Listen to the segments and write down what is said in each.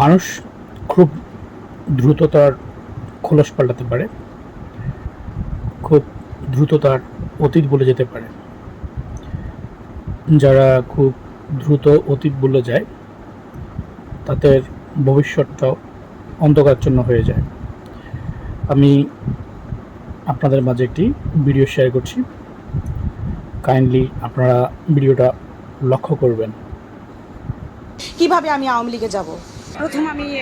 মানুষ খুব দ্রুত তার খোলস পাল্টাতে পারে, খুব দ্রুত তার অতীত বলে যেতে পারে। যারা খুব দ্রুত অতীত বলে যায়, তাদের ভবিষ্যৎটাও অন্ধকারচ্ছন্ন হয়ে যায়। আমি আপনাদের মাঝে একটি ভিডিও শেয়ার করছি। কাইন্ডলি আপনারা ভিডিওটা লক্ষ্য করবেন। কীভাবে আমি আওয়ামী লীগে যাব? প্রথম আমি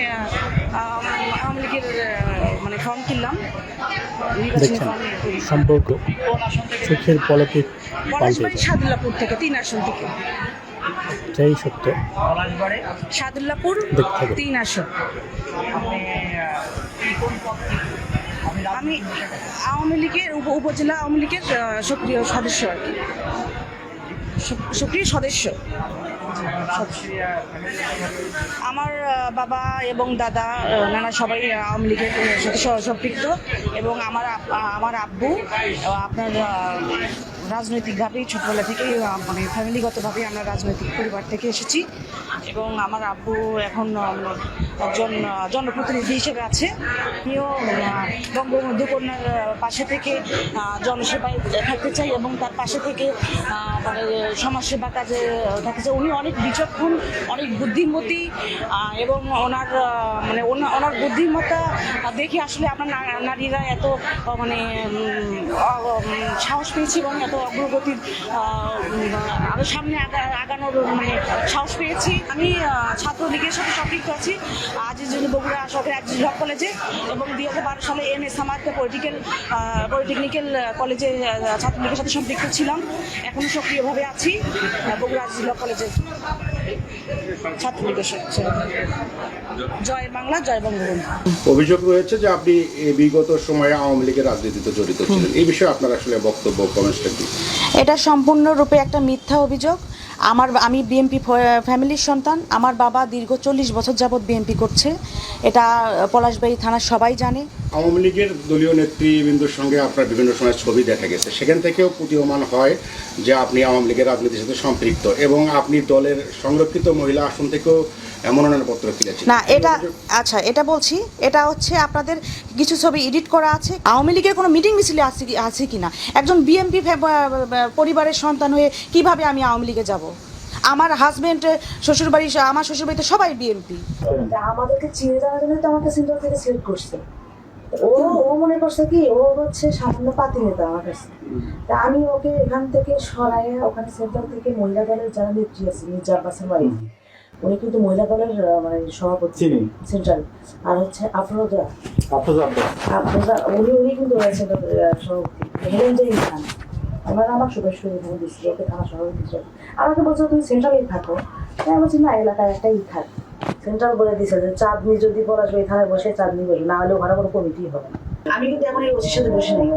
আওয়ামী লীগের মানে ফর্ম কিনলাম। দেখছেন সম্পর্ক চোখের পলকে পাল্টে সাদুল্লাপুর থেকে তিন আসন থেকে। এটাই সত্য। সাদুল্লাপুর তিন আসন। আমি আওয়ামী লীগের উপ- উপজেলা আওয়ামী লীগের সক্রিয় সদস্য আর কি। সক্রিয় সদস্য। আমার বাবা এবং দাদা নানা সবাই আওয়ামী লীগের সাথে সম্পৃক্ত এবং আমার আমার আব্বু আপনার রাজনৈতিকভাবেই, ছোটবেলা থেকেই মানে ফ্যামিলিগতভাবেই আমরা রাজনৈতিক পরিবার থেকে এসেছি এবং আমার আব্বু এখন একজন জনপ্রতিনিধি হিসেবে আছে। আমিও বঙ্গবন্ধু কন্যার পাশে থেকে জনসেবায় থাকতে চাই এবং তার পাশে থেকে মানে সমাজসেবা কাজে থাকতে চাই। উনি অনেক বিচক্ষণ, অনেক বুদ্ধিমতী এবং ওনার মানে ওনা- ওনার বুদ্ধিমত্তা দেখে আসলে না- নারীরা এত মানে সাহস পেয়েছি এবং এত অগ্রগতির আরও আরও সামনে আগানোর মানে সাহস পেয়েছি। আমি ছাত্রলীগের সাথে সম্পৃক্ত আছি, আজিজুল বগুড়া সরকারি আজ হক কলেজে এবং দুই হাজার বারো সালে এম এস আমার পলিটিক্যাল পলিটেকনিক্যাল কলেজে ছাত্রলীগের সাথে সম্পৃক্ত ছিলাম। এখনও সক্রিয়ভাবে আছি বগুড়া আজিজুল হক কলেজে। ছাত্রলীগের জয় বাংলা জয় বঙ্গবন্ধু। অভিযোগ রয়েছে যে আপনি বিগত সময়ে আওয়ামী লীগের রাজনীতিতে জড়িত ছিলেন। এই বিষয়ে আপনার আসলে বক্তব্য কমেন্টসটা কি? এটা সম্পূর্ণরূপে একটা মিথ্যা অভিযোগ। আমার আমি বিএমপি ফ্যামিলির সন্তান। আমার বাবা দীর্ঘ চল্লিশ বছর যাবৎ বিএনপি করছে। এটা পলাশবাড়ি থানার সবাই জানে। আওয়ামী লীগের দলীয় নেতৃবৃন্দর সঙ্গে আপনার বিভিন্ন সময় ছবি দেখা গেছে। সেখান থেকেও প্রতীয়মান হয় যে আপনি আওয়ামী লীগের রাজনীতির সাথে সম্পৃক্ত এবং আপনি দলের সংরক্ষিত মহিলা আসন থেকেও না এটা আচ্ছা এটা বলছি এটা হচ্ছে আপনাদের কিছু ছবি এডিট করা আছে। আওয়ামী লীগের কোনো মিটিং মিছিলে আছে আছে কি না একজন বিএমপি পরিবারের সন্তান হয়ে কীভাবে আমি আওয়ামী লীগে যাব? আমার হাজবেন্ড শ্বশুরবাড়ি আমার শ্বশুরবাড়িতে সবাই বিএমপি তা আমাদেরকে চিনে যাওয়ার জন্য তো আমাকে সেন্টার থেকে সিলেক্ট করছে। ও ও মনে করছে কি ও হচ্ছে সামান্য পাতি নেতা আমার কাছে। তা আমি ওকে এখান থেকে সরাইয়া ওখানে সেন্টার থেকে মহিলা দলের যারা নেত্রী আছে মির্জা আব্বাসের ওয়াইফ উনি কিন্তু মহিলা দলের মানে সভাপতি সেন্ট্রাল। আর হচ্ছে আফরোজা। আফরোজা উনি উনি কিন্তু সেন্টারের সভাপতি। যে ইনসান ওনারা আমার সদস্য এখানে দিচ্ছিল ওকে থানা সভাপতি আমাকে বলছো তুমি সেন্ট্রালেই থাকো। তাই বলছি না এলাকায় একটাই থাক। সেন্ট্রাল বলে দিছে যে চাঁদনি যদি পড়াশো এখানে বসে চাঁদনি বসবে না হলে ওখানে কোনো কমিটি হবে না। আমি কিন্তু এখন এই ওসির সাথে বসে নাই।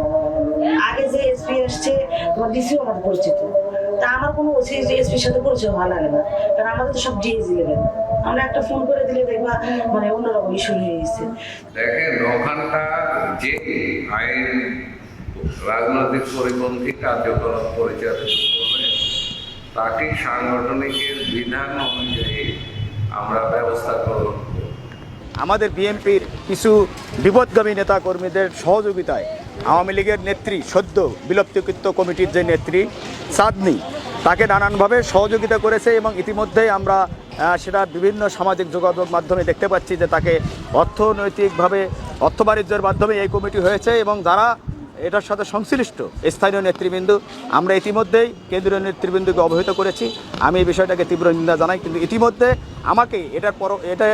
আগে যে এসপি এসছে তোমার ডিসিও আমাদের পরিচিত। তা আমার কোনো ওসি এসপির সাথে পরিচয় ভালো লাগে না। কারণ আমাদের তো সব ডিএজি লেভেল আমরা একটা ফোন করে দিলে দেখবা মানে অন্যরকম ইস্যু হয়ে গেছে। দেখেন ওখানটা যে আইন রাজনৈতিক পরিপন্থী কার্যকলাপ পরিচালিত করবে তাকে সাংগঠনিকের বিধান অনুযায়ী আমরা ব্যবস্থা করব। আমাদের বিএনপির কিছু বিপদগামী নেতাকর্মীদের সহযোগিতায় আওয়ামী লীগের নেত্রী, সদ্য বিলুপ্তিকৃত কমিটির যে নেত্রী চাঁদনি তাকে নানানভাবে সহযোগিতা করেছে এবং ইতিমধ্যেই আমরা সেটা বিভিন্ন সামাজিক যোগাযোগ মাধ্যমে দেখতে পাচ্ছি যে তাকে অর্থনৈতিকভাবে, অর্থ বাণিজ্যের মাধ্যমে এই কমিটি হয়েছে এবং যারা এটার সাথে সংশ্লিষ্ট স্থানীয় নেতৃবৃন্দ, আমরা ইতিমধ্যেই কেন্দ্রীয় নেতৃবৃন্দকে অবহিত করেছি। আমি এই বিষয়টাকে তীব্র নিন্দা জানাই, কিন্তু ইতিমধ্যে আমাকে এটার পর, এটা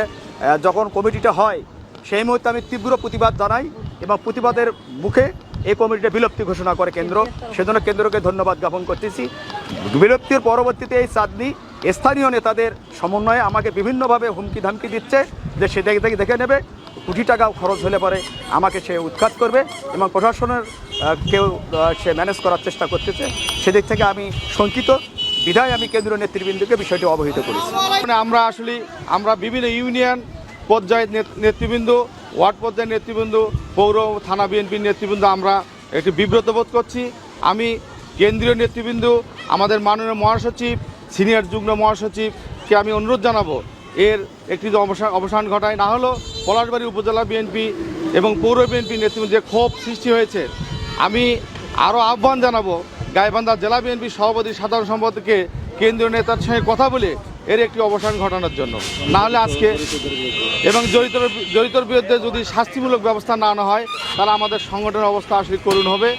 যখন কমিটিটা হয় সেই মুহূর্তে আমি তীব্র প্রতিবাদ জানাই এবং প্রতিবাদের মুখে এই কমিটিটা বিলুপ্তি ঘোষণা করে কেন্দ্র। সেজন্য কেন্দ্রকে ধন্যবাদ জ্ঞাপন করতেছি। বিলুপ্তির পরবর্তীতে এই চাঁদনি স্থানীয় নেতাদের সমন্বয়ে আমাকে বিভিন্নভাবে হুমকি ধামকি দিচ্ছে যে সে দেখে দেখে নেবে, কোটি টাকা খরচ হলে পরে আমাকে সে উৎখাত করবে এবং প্রশাসনের কেউ সে ম্যানেজ করার চেষ্টা করতেছে। সেদিক থেকে আমি শঙ্কিত। বিধায় আমি কেন্দ্রীয় নেতৃবৃন্দকে বিষয়টি অবহিত করেছি। মানে আমরা আসলে, আমরা বিভিন্ন ইউনিয়ন পর্যায়ের নেতৃবৃন্দ, ওয়ার্ড পর্যায়ের নেতৃবৃন্দ, পৌর, থানা বিএনপির নেতৃবৃন্দ, আমরা একটু বিব্রত বোধ করছি। আমি কেন্দ্রীয় নেতৃবৃন্দ, আমাদের মাননীয় মহাসচিব, সিনিয়র যুগ্ম মহাসচিবকে আমি অনুরোধ জানাব, এর একটি অবসান অবসান ঘটায়, না হলেও পলাশবাড়ি উপজেলা বিএনপি এবং পৌর বিএনপি নেতৃত্বে যে ক্ষোভ সৃষ্টি হয়েছে। আমি আরও আহ্বান জানাব, গাইবান্ধা জেলা বিএনপি সভাপতি, সাধারণ সম্পাদককে কেন্দ্রীয় নেতার সঙ্গে কথা বলে এর একটি অবসান ঘটানোর জন্য। না হলে আজকে এবং জড়িত জড়িতর বিরুদ্ধে যদি শাস্তিমূলক ব্যবস্থা না আনা হয়, তাহলে আমাদের সংগঠনের অবস্থা আসলে করুণ হবে।